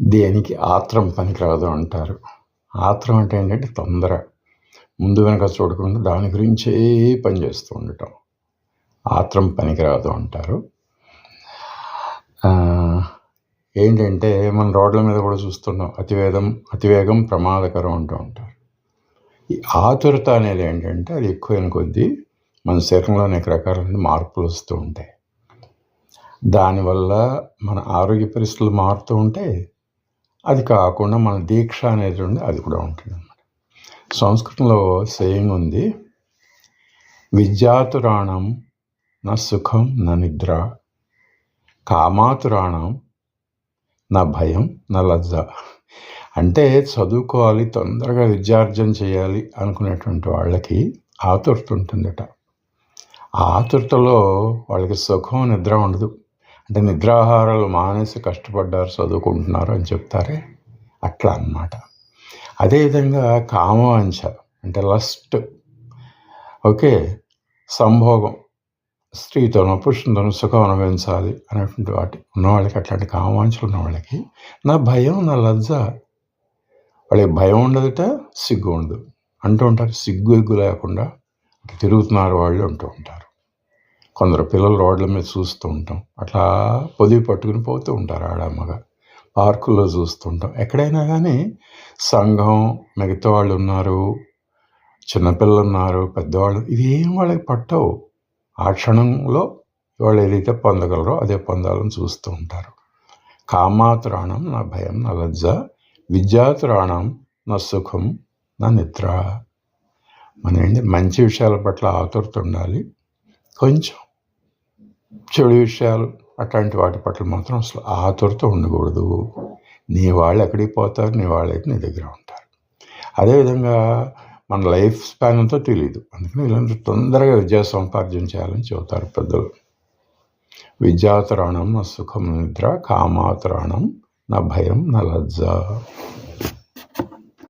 దేనికి? ఆత్రం పనికిరాదు అంటారు. ఆత్రం అంటే ఏంటంటే తొందర. ముందు వెనక చూడకుండా దాని గురించే పని చేస్తూ ఉండటం. ఆత్రం పనికిరాదు అంటారు. ఏంటంటే మన రోడ్ల మీద కూడా చూస్తున్నాం. అతివేగం అతివేగం ప్రమాదకరం అంటూ ఉంటారు. ఈ ఆతురత అనేది ఏంటంటే అది ఎక్కువైన కొద్దీ మన శరీరంలో అనేక రకాలైన మార్పులు వస్తూ ఉంటాయి. దానివల్ల మన ఆరోగ్య పరిస్థితులు మారుతూ ఉంటే అది కాకుండా మన దీక్ష అనేది ఉంది అది కూడా ఉంటుంది అన్నమాట. సంస్కృతంలో సేయింగ్ ఉంది విద్యాతురాణం నా సుఖం నా నిద్ర కామాతురాణం నా భయం నా లజ్జ. అంటే చదువుకోవాలి తొందరగా విద్యార్జన చేయాలి అనుకునేటువంటి వాళ్ళకి ఆతురత ఉంటుందట. ఆతురతలో వాళ్ళకి సుఖం నిద్ర ఉండదు. అంటే నిద్రాహారాలు మానేసి కష్టపడ్డారు చదువుకుంటున్నారు అని చెప్తారే? అట్లా అన్నమాట. అదేవిధంగా కామవాంఛ అంటే లస్ట్. ఓకే సంభోగం. స్త్రీతోనో పురుషునితోనో సుఖం అనుభవించాలి అనేటువంటి వాటి ఉన్నవాళ్ళకి అట్లాంటి కామాంక్షలు ఉన్నవాళ్ళకి నా భయం నా లజ్జ. వాళ్ళకి భయం ఉండదుట సిగ్గు ఉండదు. అంటూ ఉంటారు. సిగ్గు ఎగ్గు లేకుండా తిరుగుతున్నారు వాళ్ళు అంటూ ఉంటారు. కొందరు పిల్లలు రోడ్ల మీద చూస్తూ ఉంటాం. అట్లా పొదివి పట్టుకుని పోతూ ఉంటారు ఆడమ్మగా పార్కుల్లో చూస్తుంటాం ఎక్కడైనా కానీ సంఘం మిగతా వాళ్ళు ఉన్నారు చిన్నపిల్లలు ఉన్నారు పెద్దవాళ్ళు ఇవి ఏం వాళ్ళకి పట్టవు. ఆ క్షణంలో వాళ్ళు ఏదైతే పొందగలరో అదే పొందాలని చూస్తూ ఉంటారు. కామాతురాణం నా భయం నా లజ్జ విద్యాతురాణం నా సుఖం నా నిద్ర. మన ఏంటి మంచి విషయాల పట్ల ఆతురత ఉండాలి కొంచెం చెడు విషయాలు అట్లాంటి వాటి పట్ల మాత్రం అసలు ఆతురత ఉండకూడదు. నీ వాళ్ళు ఎక్కడికి పోతారు? నీ వాళ్ళైతే నీ దగ్గర ఉంటారు. అదేవిధంగా మన లైఫ్ స్పాన్ అంతా తెలియదు అందుకని ఇలాంటి తొందరగా విద్యా సంపార్జన చేయాలని చెబుతారు పెద్దలు. విద్యాతరాణం నా సుఖం నిద్ర కామాతరాణం నా భయం నా లజ్జ.